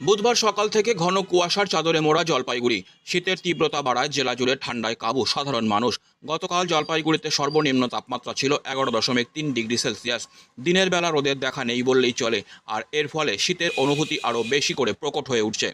বুধবার সকাল থেকে ঘন কুয়াশার চাদরে মোড়া জলপাইগুড়ি। শীতের তীব্রতা বাড়ায় জেলা জুড়ে ঠান্ডায় কাবু, সাধারণ মানুষ। গতকাল জলপাইগুড়িতে সর্বনিম্ন তাপমাত্রা ছিল এগারো দশমিক তিন ডিগ্রি সেলসিয়াস। দিনের বেলা রোদের দেখা নেই বললেই চলে, আর এর ফলে শীতের অনুভূতি আরও বেশি করে প্রকট হয়ে উঠছে।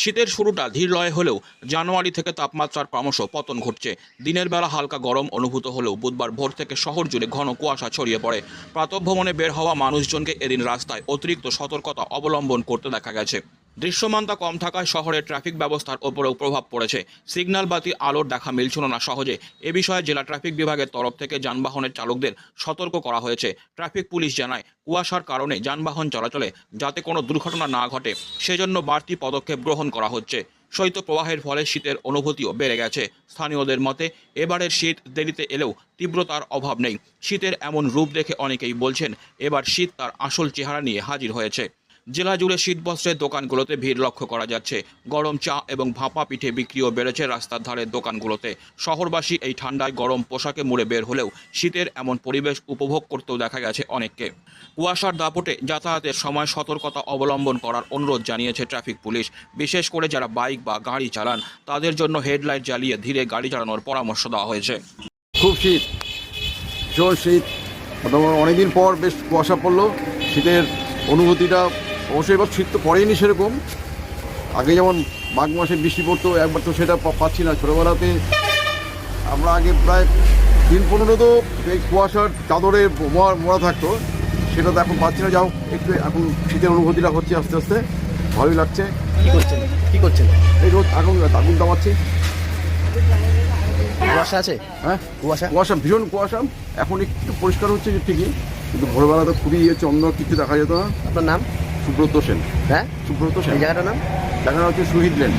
শীতের শুরুটা ধীরলয়ে হলেও জানুয়ারি থেকে তাপমাত্রার ক্রমশ পতন ঘটছে। দিনের বেলা হালকা গরম অনুভূত হলেও বুধবার ভোর থেকে শহর জুড়ে ঘন কুয়াশা ছড়িয়ে পড়ে। প্রাতঃভ্রমণে বের হওয়া মানুষজনকে এদিন রাস্তায় অতিরিক্ত সতর্কতা অবলম্বন করতে দেখা গেছে। দৃশ্যমানতা কম থাকায় শহরের ট্রাফিক ব্যবস্থার ওপরেও প্রভাব পড়েছে। সিগন্যাল বাতি, আলোর দেখা মিলছিল না সহজে। এ বিষয়ে জেলা ট্রাফিক বিভাগের তরফ থেকে যানবাহনের চালকদের সতর্ক করা হয়েছে। ট্রাফিক পুলিশ জানায়, কুয়াশার কারণে যানবাহন চলাচলে যাতে কোনো দুর্ঘটনা না ঘটে, সেজন্য বাড়তি পদক্ষেপ গ্রহণ করা হচ্ছে। শৈত্য প্রবাহের ফলে শীতের অনুভূতিও বেড়ে গেছে। স্থানীয়দের মতে, এবারের শীত দেরিতে এলেও তীব্রতার অভাব নেই। শীতের এমন রূপ দেখে অনেকেই বলছেন, এবার শীত তার আসল চেহারা নিয়ে হাজির হয়েছে। জেলা জুড়ে শীতবস্ত্রের দোকানগুলোতে ভিড় লক্ষ্য করা যাচ্ছে। গরম চা এবং ভাপা পিঠে বিক্রিও বেড়েছে রাস্তার ধারের দোকানগুলোতে। শহরবাসী এই ঠান্ডায় গরম পোশাকে মুড়ে বের হলেও শীতের এমন পরিবেশ উপভোগ করতেও দেখা গেছে অনেককে। কুয়াশার দাপটে যাতায়াতের সময় সতর্কতা অবলম্বন করার অনুরোধ জানিয়েছে ট্রাফিক পুলিশ। বিশেষ করে যারা বাইক বা গাড়ি চালান, তাদের জন্য হেডলাইট জ্বালিয়ে ধীরে গাড়ি চালানোর পরামর্শ দেওয়া হয়েছে। খুব শীত ভীষণ শীত। অনেকদিন পর বেশ কুয়াশা পড়ল। শীতের অনুভূতিটা অবশ্যই এবার শীত তো পড়েনি সেরকম। আগে যেমন মাঘ মাসে বৃষ্টি পড়তো একবার তো সেটা পাচ্ছি না। ছোটোবেলাতে আমরা আগে প্রায় দিন পনেরো তো এই কুয়াশার চাদরে মোড়া মোড়া থাকতো। সেটা তো এখন পাচ্ছি না। যাও একটু এখন শীতের অনুভূতিটা হচ্ছে আস্তে আস্তে। ভালোই লাগছে। কি করছেন? কি করছেন? এই রোদ আগুন আগুন দামাচ্ছি। কুয়াশা আছে? হ্যাঁ? কুয়াশা? কুয়াশা ভীষণ কুয়াশা। এখন একটু পরিষ্কার হচ্ছে যে ঠিকই। কিন্তু ভোরবেলা তো খুবই ইয়ে চন্দ্র কিছু দেখা যেত না। আপনার নাম? সুব্রত সেন। হ্যাঁ? সুব্রত সেন। এই জায়গাটার নাম? জায়গাটা হচ্ছে শহীদ লেন